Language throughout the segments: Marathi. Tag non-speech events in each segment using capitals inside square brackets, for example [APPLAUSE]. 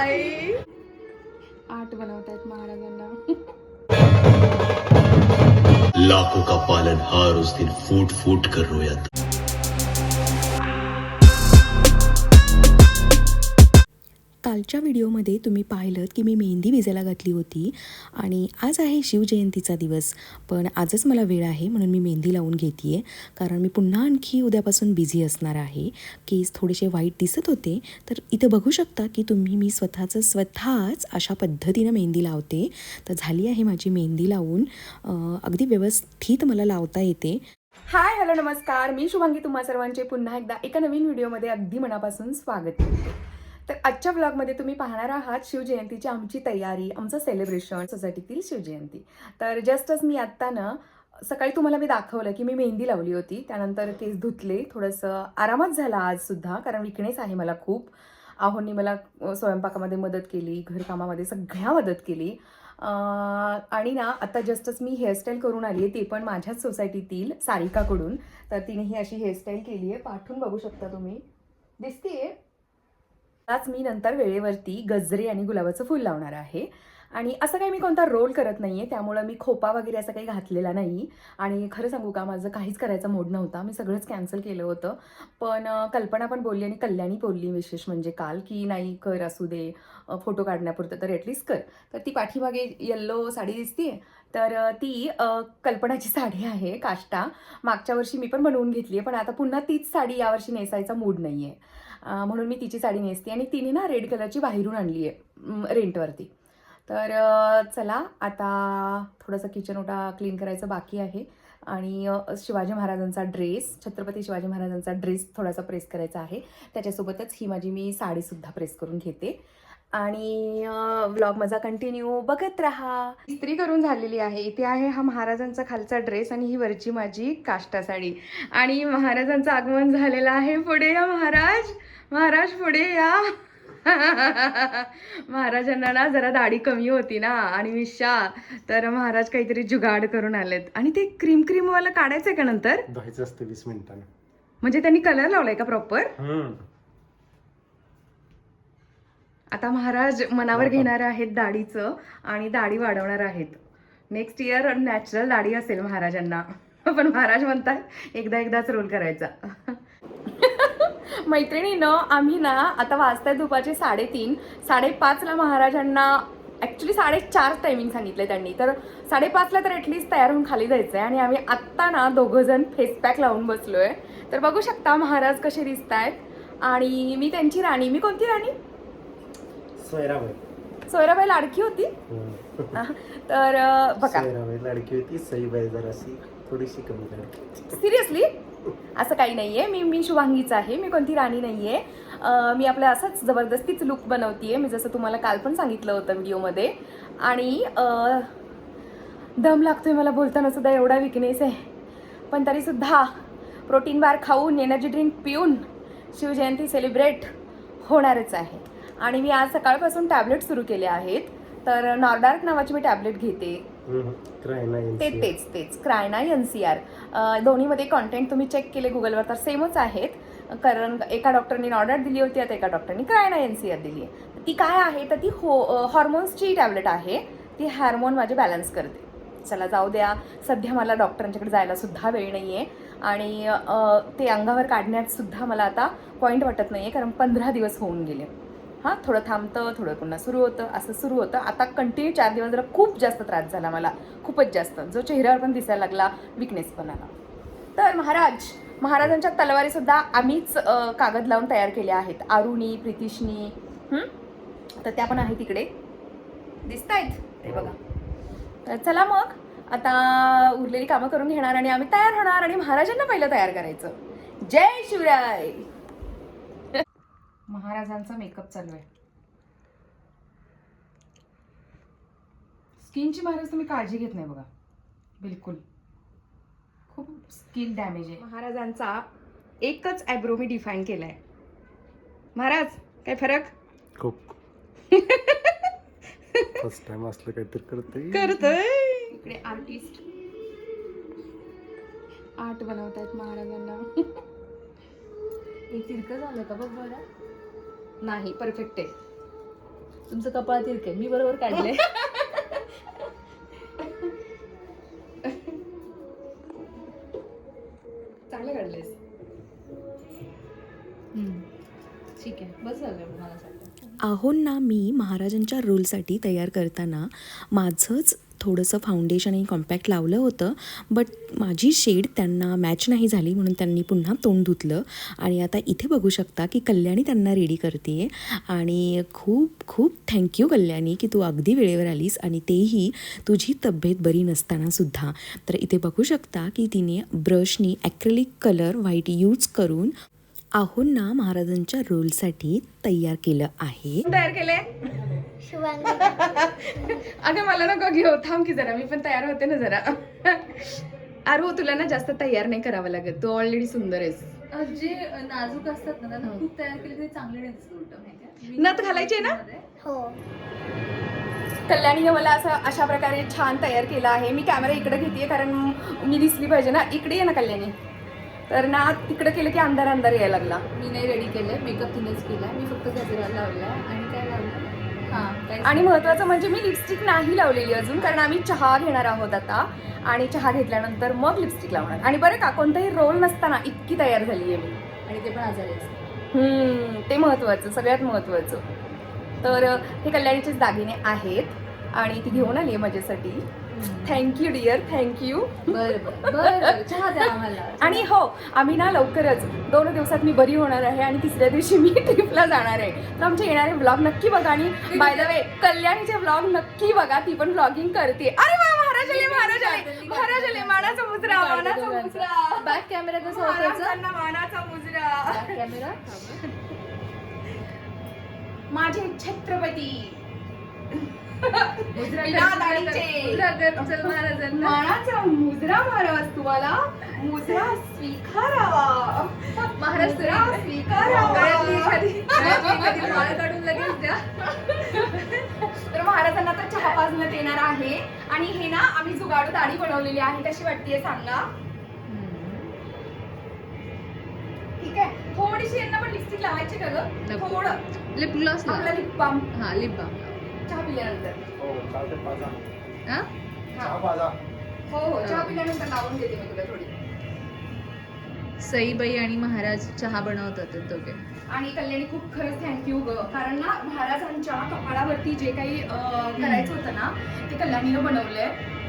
आई आठ बनवतायत महाराजांना. लाखों का पालनहार उस दिन फूट फूट कर रोया था. कालच्या व्हिडिओमध्ये तुम्ही पाहिलं की मी मेहंदी भिजायला घातली होती आणि आज आहे शिवजयंतीचा दिवस पण आजच मला वेळ आहे म्हणून मी मेहंदी लावून घेते आहे कारण मी पुन्हा आणखी उद्यापासून बिझी असणार आहे. केस थोडेसे वाईट दिसत होते तर इथं बघू शकता की तुम्ही मी स्वतःचं स्वतःच अशा पद्धतीनं मेहंदी लावते. तर झाली आहे माझी मेहंदी लावून. अगदी व्यवस्थित मला लावता येते. हाय हॅलो नमस्कार. मी शुभांगी तुम्हा सर्वांचे पुन्हा एकदा एका नवीन व्हिडिओमध्ये अगदी मनापासून स्वागत करते. तर आजच्या ब्लॉगमध्ये तुम्ही पाहणार आहात शिवजयंतीची आमची तयारी आमचं सेलिब्रेशन सोसायटीतील शिवजयंती. तर जस्टच मी आत्ता ना सकाळी तुम्हाला मी दाखवलं की मी मेहंदी लावली होती. त्यानंतर केस धुतले थोडंसं आरामच झाला आजसुद्धा कारण विकनेस आहे मला खूप. आहोंनी मला स्वयंपाकामध्ये मदत केली घरकामामध्ये सगळ्या मदत केली. आणि ना आता जस्टच मी हेअरस्टाईल करून आली आहे ते पण माझ्याच सोसायटीतील सारिकाकडून. तर तिने ही अशी हेअरस्टाईल केली आहे. पाठवून बघू शकता तुम्ही. दिसतीये? आज मी नंतर वेळेवरती गजरे आणि गुलाबाचं फूल लावणार आहे. आणि असं काही मी कोणता रोल करत नाही आहे त्यामुळं मी खोपा वगैरे असं काही घातलेला नाही. आणि खरं सांगू का माझं काहीच करायचा मूड नव्हता. मी सगळंच कॅन्सल केलं होतं. पण कल्पना पण बोलली आणि कल्याणी बोलली विशेष म्हणजे काल की नाही कर असू दे फोटो काढण्यापुरतं तर ॲटलिस्ट कर. तर ती पाठीमागे येल्लो साडी दिसतीये. तर ती कल्पनाची [LAUGHS] साडी आहे काष्टा. मागच्या वर्षी मी पण बनवून घेतली आहे पण आता पुन्हा तीच साडी यावर्षी नेसायचा मूड नाही आहे म्हणून मी तिची साडी नेसते आणि तिने ना रेड कलरची बाहेरून आणली आहे रेंटवरती. तर चला आता थोडंसं किचन ओटा क्लीन करायचं बाकी आहे. आणि शिवाजी महाराजांचा ड्रेस छत्रपती शिवाजी महाराजांचा ड्रेस थोडासा प्रेस करायचा आहे. त्याच्यासोबतच ही माझी मी साडीसुद्धा प्रेस करून घेते. आणि व्लॉग माझा कंटिन्यू बघत राहा. इस्त्री करून झालेली आहे. इथे आहे हा महाराजांचा खालचा ड्रेस आणि ही वरची माझी काष्टा साडी. आणि महाराजांचं आगमन झालेलं आहे पुढे या महाराज. महाराज पुढे या. [LAUGHS] महाराजांना ना जरा दाढी कमी होती ना आणि मिशा तर महाराज काहीतरी जुगाड करून आलेत. आणि ते क्रीम क्रीम वाला काढायचंय का नंतर? असतं वीस मिनिटांनी. म्हणजे त्यांनी कलर लावलाय का प्रॉपर हम्म. आता महाराज मनावर बापा. घेणार आहेत दाढीचं आणि दाढी वाढवणार आहेत. नेक्स्ट इयर नॅचरल दाढी असेल महाराजांना. [LAUGHS] पण महाराज म्हणतात एकदा एकदाच रोल करायचा. [LAUGHS] मैत्रिणीनं आम्ही ना आता वाजताय दुपारचे साडेतीन. साडेपाचला महाराजांना ॲक्च्युली साडेचार टायमिंग सांगितलं त्यांनी. तर साडेपाचला तर ॲटलिस्ट तयार होऊन खाली जायचं आहे आणि आम्ही आत्ता ना दोघं जण फेस पॅक लावून बसलोय. तर बघू शकता महाराज कसे दिसत आहेत आणि मी त्यांची राणी. मी कोणती राणी? सोयराबाई. सोयराबाई लाडकी होती? हम्म. [LAUGHS] तर बघा. सोयराबाई लाडकी होती सईबाई जराशी थोडीशी कमी लाडकी सिरियसली? असं काही नाहीये. मी मी शुभांगीच आहे. मी कोणती राणी नाहीये. अं, मी आपलं असंच जबरदस्तीच लुक बनवतीये. मी जसं तुम्हाला काल पण सांगितलं होतं व्हिडिओमध्ये. आणि अं, दम लागतोय मला बोलताना सुद्धा एवढा विकनेस आहे. पण तरी सुद्धा प्रोटीन बार खाऊन एनर्जी ड्रिंक पिऊन शिवजयंती सेलिब्रेट होणारच आहे. आणि मी आज सकाळपासून टॅबलेट सुरू केले आहेत. तर नॉर्डार्क नावाची मी टॅबलेट घेते. ते. तेच तेच. क्रायना एन सी आर दोन्हीमध्ये कॉन्टेंट तुम्ही चेक केले गुगलवर तर सेमच आहेत. कारण एका डॉक्टरनी ऑर्डर दिली होती आता एका डॉक्टरनी क्रायना एन सी आर दिली आहे ती काय आहे? तर ती हो हॉर्मोन्सची टॅबलेट आहे. ती हार्मोन माझे बॅलन्स करते. चला जाऊ द्या. सध्या मला डॉक्टरांच्याकडे जायला सुद्धा वेळ नाही आहे आणि ते अंगावर काढण्यात सुद्धा मला आता पॉईंट वाटत नाही आहे कारण पंधरा दिवस होऊन गेले. हां थोडं थांबतं थोडं पुन्हा सुरू होतं असं सुरू होतं. आता कंटिन्यू चार दिवस जरा खूप जास्त त्रास झाला मला. खूपच जास्त. जो चेहऱ्यावर पण दिसायला लागला विकनेस पण आला. तर महाराज महाराजांच्या तलवारीसुद्धा आम्हीच कागद लावून तयार केल्या आहेत. आरुणी प्रितिशनी तर त्या पण आहेत तिकडे. दिसत आहेत ते बघा. तर चला मग. आता उरलेली कामं करून घेणार आणि आम्ही तयार होणार आणि महाराजांना पहिलं तयार करायचं. जय शिवराय! महाराजांचा मेकअप चालू आहे. स्किनची महाराज तुम्ही काळजी घेत नाही बघा. बिलकुल. खूप स्किन डॅमेज आहे. महाराजांचा एकच ॲब्रो मी डिफाईन केलाय. महाराज काय फरक? खूप. फर्स्ट टाइम असलं काहीतरी करते करतोय. इकडे आर्टिस्ट आर्ट बनवतायत महाराजांना. [LAUGHS] हे तिरकं झालं का बघ बरं? नाही परफेक्ट आहे. तुमचं कपाळ तिरक आहे. मी बरोबर काढले चांगलं काढलेस ठीक आहे बस झालं मला आहोंना मी महाराजांच्या रोलसाठी तयार करताना माझंच थोडंसं फाउंडेशन आणि कॉम्पॅक्ट लावलं होतं. बट माझी शेड त्यांना मॅच नाही झाली म्हणून त्यांनी पुन्हा तोंड धुतलं. आणि आता इथे बघू शकता की कल्याणी त्यांना रेडी करते आणि खूप खूप थँक्यू कल्याणी की तू अगदी वेळेवर आलीस आणि तेही तुझी तब्येत बरी नसतानासुद्धा तर इथे बघू शकता की तिने ब्रशनी ॲक्रेलिक कलर व्हाईट यूज करून आहोंना महाराजांच्या रोलसाठी तयार केलं आहे. तयार केले अगं मला नको घेऊ. थांब की जरा. मी पण तयार होते ना जरा. अरू तुला ना जास्त तयार नाही करावं लागत. तू ऑलरेडी सुंदर आहेस. अ, जे नाजूक असतात ना खूप तयार केले तरी चांगले नथ घालायची आहे ना? मध्ये. कल्याणीने मला असं अशा प्रकारे छान तयार केलं आहे. मी कॅमेरा इकडे घेते कारण मी दिसली पाहिजे ना. इकडे ये ना कल्याणी. तर ना तिकडे केलं की अंधार अंधार यायला लागला. मी नाही रेडी केलंय मेकअप तिनेच केलाय मी फक्त गजरा लावलाय आणि काय लावलं? हा आणि महत्वाचं म्हणजे मी लिपस्टिक नाही लावलेली अजून कारण आम्ही चहा घेणार आहोत आता. आणि चहा घेतल्यानंतर मग लिपस्टिक लावणार. आणि बरं का कोणताही रोल नसताना इतकी तयार झाली आहे मी. आणि ते पण आजारी ते महत्वाचं सगळ्यात महत्वाचं तर हे कल्याणीचेच दागिने आहेत. आणि ती घेऊन आली आहे माझ्यासाठी. थँक्यू डिअर थँक्यू आणि हो आम्ही ना लवकरच दोन दिवसात मी बरी होणार आहे आणि तिसऱ्या दिवशी मी ट्रिपला जाणार आहे. तर आमचे येणारे ब्लॉग नक्की बघा आणि बाय द वे कल्याणीचे ब्लॉग नक्की बघा. ती पण ब्लॉगिंग करते. अरे वा महाराज आले महाराज आले महाराज आले मानाचा मुजरा मानाचा मुजरा. बॅक कॅमेरा कसा महाराजांना मानाचा मुजरा. कॅमेरा माझे छत्रपती. मानाचा मुजरा महाराज तुम्हाला? मुजरा स्वीकारावा. महाराज मुजरा स्वीकारावा. काढून लगेच द्या. तर महाराजांना तर चहा पाजण्यात येणार आहे. आणि हे ना आम्ही जुगाडू दाढी बनवलेली आहे. कशी वाटतेय सांगा? ठीक आहे. थोडीशी यांना पण लिपस्टिक लावायची का ग. थोडं. लिप ग्लॉस आपला लिप बाम हा लिप बाम चहा पिल्यानंतर. हो चालते पाजा. हा? चहा पाजा. हो हो चहा पिल्यानंतर लावून देते मी तुला थोडी. सईबाई आणि महाराज चहा बनवतात ते दोघे. आणि कल्याणी खूप खरंच थँक्यू ग. कारण ना महाराजांच्या कपाळावरती जे काही अं, करायचं होतं ना ते कल्याणीनं बनवलंय.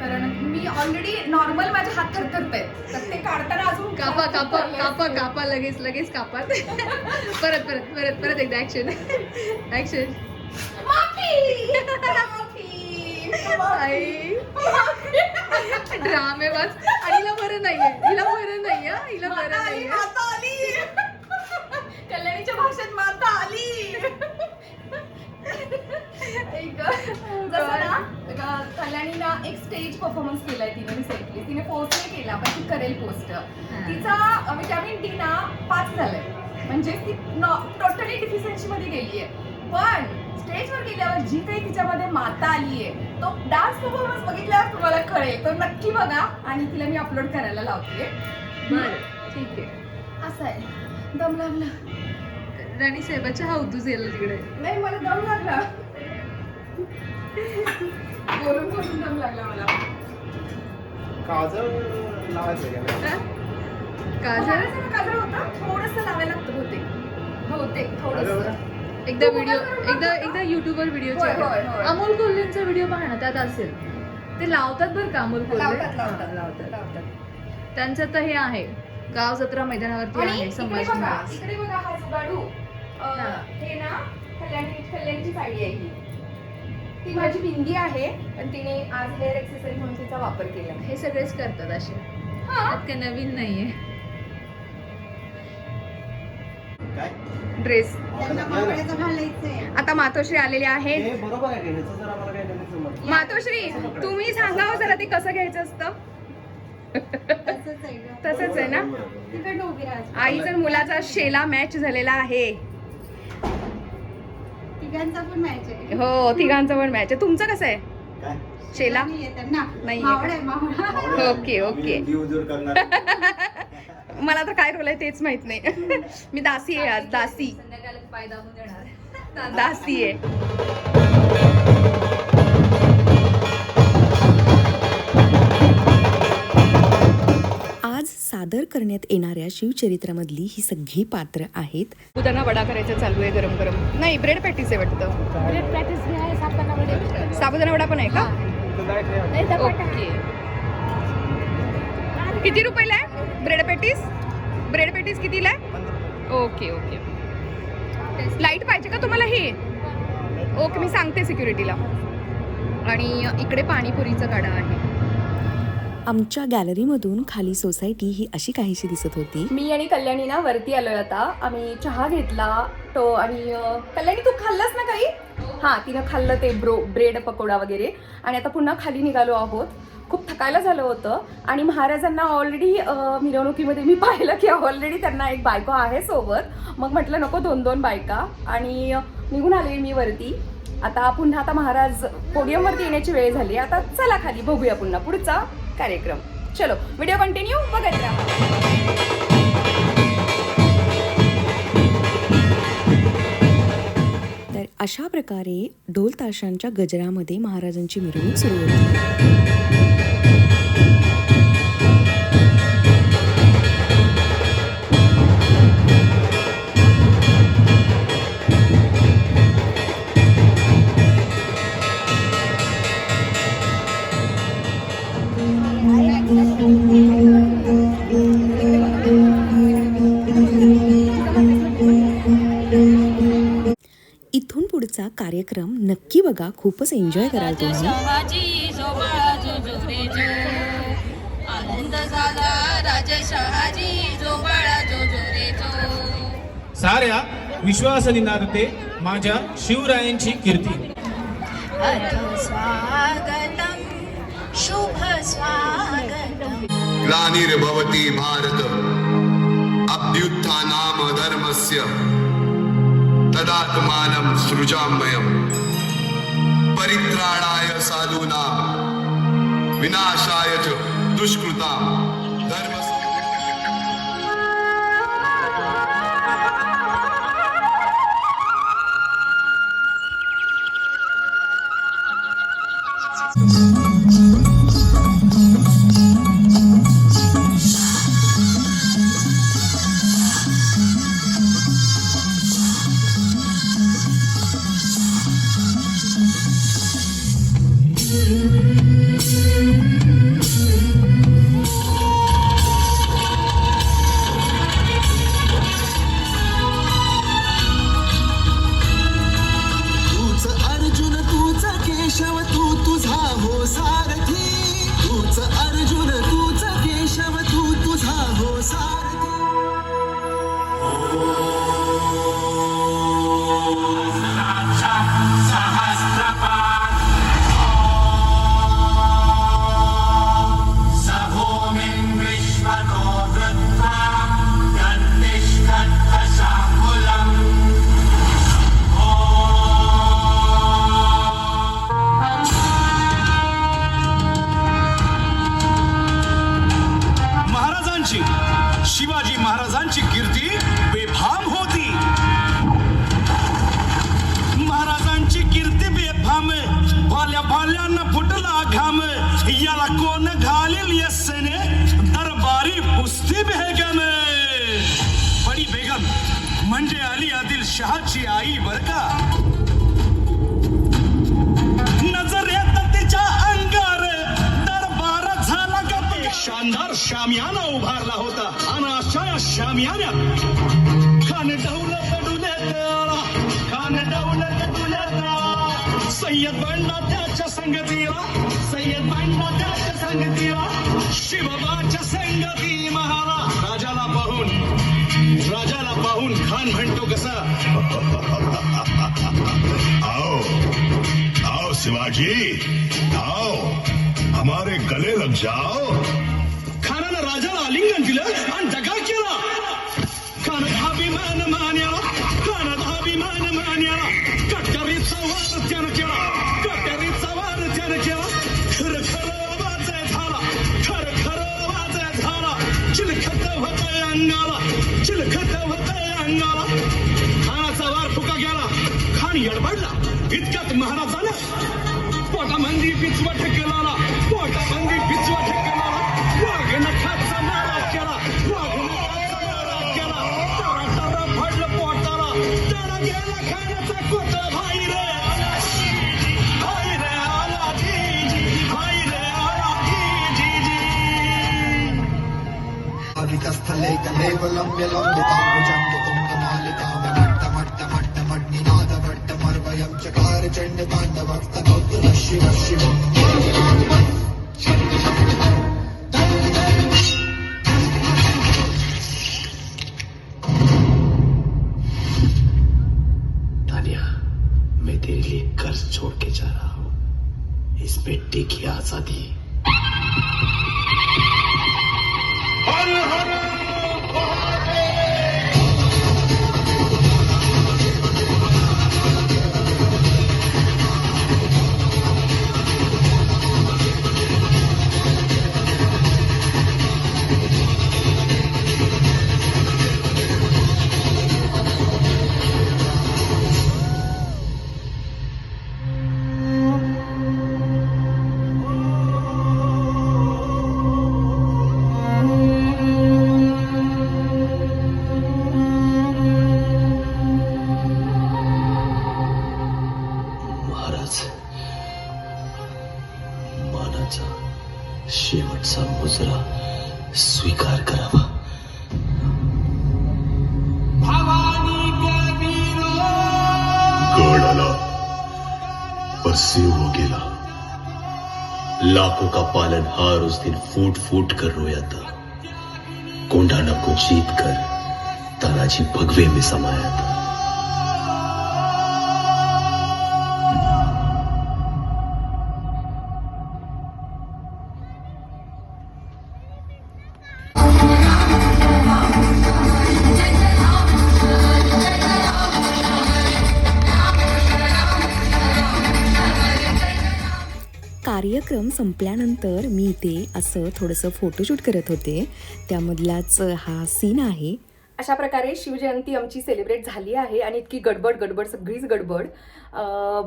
कारण मी ऑलरेडी नॉर्मल माझे हात थरथरत आहेत तर ते काढताना अजून कापा कापा कापा. कापा लगेच लगेच कापा. परत परत परत परत एकदा ऍक्शन ऍक्शन [LAUGHS] ड्रामे बस. आणि हिला बरं नाहीये. हिला बरं नाहीये हिला बरं नाहीये. माता आली. कल्याणीच्या भाषेत माता आली. एक जसं ना ग- कल्याणीला एक स्टेज परफॉर्मन्स केलाय तिने रिसेंटली तिने पोस्ट नाही केला पण ती करेल पोस्ट तिचा विटॅमिन डी ना पाच झालंय. म्हणजे ती टोटली डिफिशियन्सी मध्ये गेली आहे पण स्टेजवर गेल्यावर जी काही तिच्यामध्ये माता आली आहे तो डान्स परफॉर्मन्स बघितल्यावर तुम्हाला कळेल. तर नक्की बघा आणि तिला मी अपलोड करायला लावते. बरं. ठीक आहे. असं आहे. दम लागला. राणी साहेबाच्या हा उद्दूस गेला तिकडे. नाही मला दम लागला. बोलून बोलून दम लागला मला. काजळ लावायचं? काजळ? काजळ होतं थोडस लावायला लागतं बहुतेक बहुतेक थोडस. एकदा व्हिडिओ एकदा. एकदा युट्यूबवर व्हिडिओ होय, होय, होय. अमोल कोल्हेंचा व्हिडिओ पहा ना त्यात असेल. ते लावतात बरं का अमोल कोल्हे? लावतात लावतात. त्यांचं तर हे आहे. गाव जत्रा मैदानावरती आणि आहे इकडे बघा महाराज. इकडे बघा हा जुगाडू. अं, हा. हे ना कल्याणी कल्याणीची साडी आहे ही. ती माझी बिंदी आहे पण तिने आज हेअर एक्सेसरी म्हणून तिचा वापर केला. हे सगळेच करतात असे. हा? काही नवीन नाहीये. ड्रेस. आता घालायचं आता मातोश्री आलेले आहेत. हे बरोबर आहे. मातोश्री तुम्ही सांगा हो जरा ते कसं घ्यायचं असतं? तसंच आहे ना? आई जर मुलाचा शेला मॅच झालेला आहे. तिघांचा पण मॅच आहे. हो तिघांचं पण मॅच आहे. तुमचं कसं आहे? काय? शेला? नाही ओके, ओके. [LAUGHS] मला तर काय रोल आहे तेच माहीत नाही. [LAUGHS] मी दासी आहे आज दासी. [LAUGHS] दासी आहे. आज सादर करण्यात येणाऱ्या शिवचरित्रामधली ही सगळी पात्र आहेत. उदाना वडा करायचा चालू आहे गरम गरम. नाही ब्रेड पॅटीस आहे वाटतं. ब्रेड पॅटीस साबुदाणा वडे. पण आहे का. ओके. किती रुपयाला आहे? ब्रेड पॅटीस ब्रेड पॅटीस कितीला आहे? ओके ओके लाइट पाहिजे का तुम्हाला ही? ओके मी सांगते सिक्युरिटीला आणि इकडे पाणीपुरीचा गाडा आहे. आमच्या गॅलरीमधून खाली सोसायटी ही अशी काहीशी दिसत होती. मी आणि कल्याणी ना वरती आलोय आता. आम्ही चहा घेतला तो आणि कल्याणी तू खाल्लास ना काही? हां तिनं खाल्लं ते ब्रो ब्रेड पकोडा वगैरे. आणि आता पुन्हा खाली निघालो आहोत. खूप थकायला झालं होतं. आणि महाराजांना ऑलरेडी मिरवणुकीमध्ये मी पाहिलं की ऑलरेडी त्यांना एक बायको आहे सोबत. मग म्हटलं नको दोन दोन बायका. आणि निघून आले मी वरती. आता पुन्हा आता महाराज पोडियमवरती येण्याची वेळ झाली. आता चला खाली बघूया पुन्हा पुढचा कार्यक्रम. चलो व्हिडिओ कंटिन्यू बघत राहा. अशा प्रकारे ढोल ताशांच्या गजरामध्ये महाराजांची मिरवणूक सुरू होती. कार्यक्रम नक्की बघा खूपच एन्जॉय कराल तुम्ही. साऱ्या विश्वासाने नांदते माझ्या शिवरायांची कीर्ती. स्वागतम शुभ स्वागतम ग्लानिर्भवति भारत अभ्युत्थानाम धर्मस्य तदात्मानं सृजाम्यहम्। परित्राणाय साधूनां। विनाशाय च दुष्कृतां। धर्म म्हणजे अली आदिल शहाची आई बर का? नजरेत तिच्या अंगार दरबार झाला का ते शानदार शामियाना उभारला होता. आणि अशा या शामियान्यात खान डौलत डुलत खान डौलत डुलत सय्यद बंडा त्याच्या संगतीला सय्यद बंडा त्याच्या संगतीला शिवबाच्या संगती महाराज. पाहून म्हणतो कसा? आओ आओ शिवाजी आओ हमारे गले लग जाओ। खानानं राजाला आलिंगन दिलं आणि दगा केला। खान अभिमान मान्याला खान अभिमान मान्याला कट्यारीचा वाद त्यानं केला कट्यारीचा वाद त्यानं केला। खर खर आवाज झाला खर खर वाचाय झाला। चिलखत होतय अंगाला चिलखत होतय अंगाला खानाचा वार फुका गेला. खान यडबडला. इतक्यात महाराजानं पोटामंदी बिचवा ठेकेला पोटामंदी बिचवा ठेकेला वाघ नखाचा मारा केला. वाघ नखाचा मारा केला. टरा टरा फडलं पोटाला. त्याला गेला खाण्याचा कोटा. भाई रे भाई रे आला जी जी भाई रे Cennet anne bakta kaldır aşı aşı पसीव हो गया। लाखों का पालन हार उस दिन फूट फूट कर रोया था। कोंडाना को जीत कर तानाजी भगवे में समाया था। कार्यक्रम संपल्यानंतर मी इथे असं थोडंसं फोटोशूट करत होते. त्यामधलाच हा सीन आहे. अशा प्रकारे शिवजयंती आमची सेलिब्रेट झाली आहे आणि इतकी गडबड गडबड सगळीच गडबड.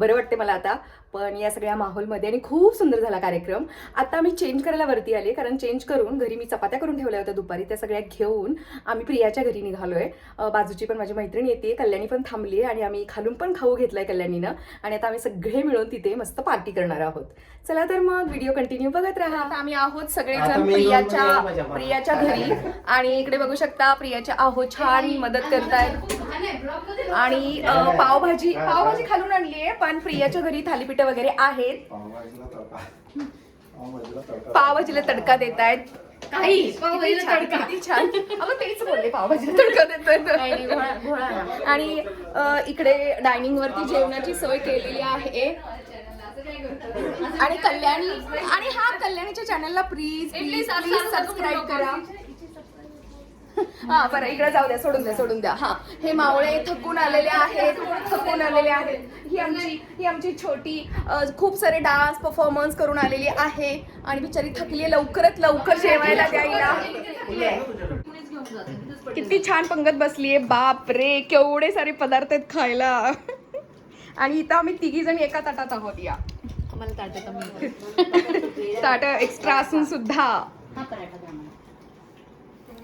बरं वाटते मला आता. पण या सगळ्या माहोलमध्ये आणि खूप सुंदर झाला कार्यक्रम. आता मी चेंज करायला वरती आले कारण चेंज करून घरी मी चपात्या करून ठेवल्या होत्या दुपारी त्या सगळ्या घेऊन आम्ही प्रियाच्या घरी निघालोय. बाजूची पण माझी मैत्रीण येते कल्याणी पण थांबली आहे आणि आम्ही खालून पण खाऊ घेतलाय कल्याणीनं. आणि आता आम्ही सगळे मिळून तिथे मस्त पार्टी करणार आहोत. चला तर मग व्हिडिओ कंटिन्यू बघत राहा. आता आम्ही आहोत सगळेजण प्रियाच्या. प्रियाच्या घरी. आणि इकडे बघू शकता प्रियाच्या आहो छान मदत करतायत. आणि अ, पावभाजी पावभाजी खालून आणली आहे पण प्रियाच्या घरी थालीपीठ वगैरे आहेत. पावभाजीला तडका. देत आहेत. काही पावभाजीला तडका. किती छान. अगं तेच बोलले पावभाजीला [LAUGHS] तडका देत आणि अ, इकडे डायनिंग वरती जेवणाची सोय केलेली आहे. आणि कल्याणी आणि हा कल्याणीच्या चॅनलला प्लीज प्लीज प्लीज सबस्क्राईब करा. [LAUGHS] हा बरं इकडे जाऊ द्या सोडून द्या सोडून द्या. हा हे मावळे थकून आलेले आहेत थकून आलेले आहेत. ही आमची ही आमची छोटी अ, खूप सारे डान्स परफॉर्मन्स करून आलेली आहे. आणि बिचारी थकली आहे लवकरात लवकर जेवायला द्यायला. किती छान पंगत बसली आहे. बाप रे केवढे सारे पदार्थ आहेत खायला. [LAUGHS] आणि इथं आम्ही तिघी जण एका ताटात आहोत या. ताट एक्स्ट्रा [LAUGHS] असून सुद्धा. हा पराठा द्या आम्हाला.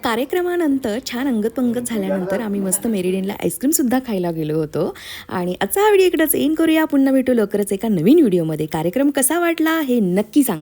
कार्यक्रमानंतर छान अंगतपंगत झाल्यानंतर आम्ही मस्त मेरिडेनला आईस्क्रीमसुद्धा खायला गेलो होतो. आणि आजचा हा व्हिडिओ इकडंच एन करूया. पुन्हा भेटू लवकरच एका नवीन व्हिडिओमध्ये. कार्यक्रम कसा वाटला हे नक्की सांग.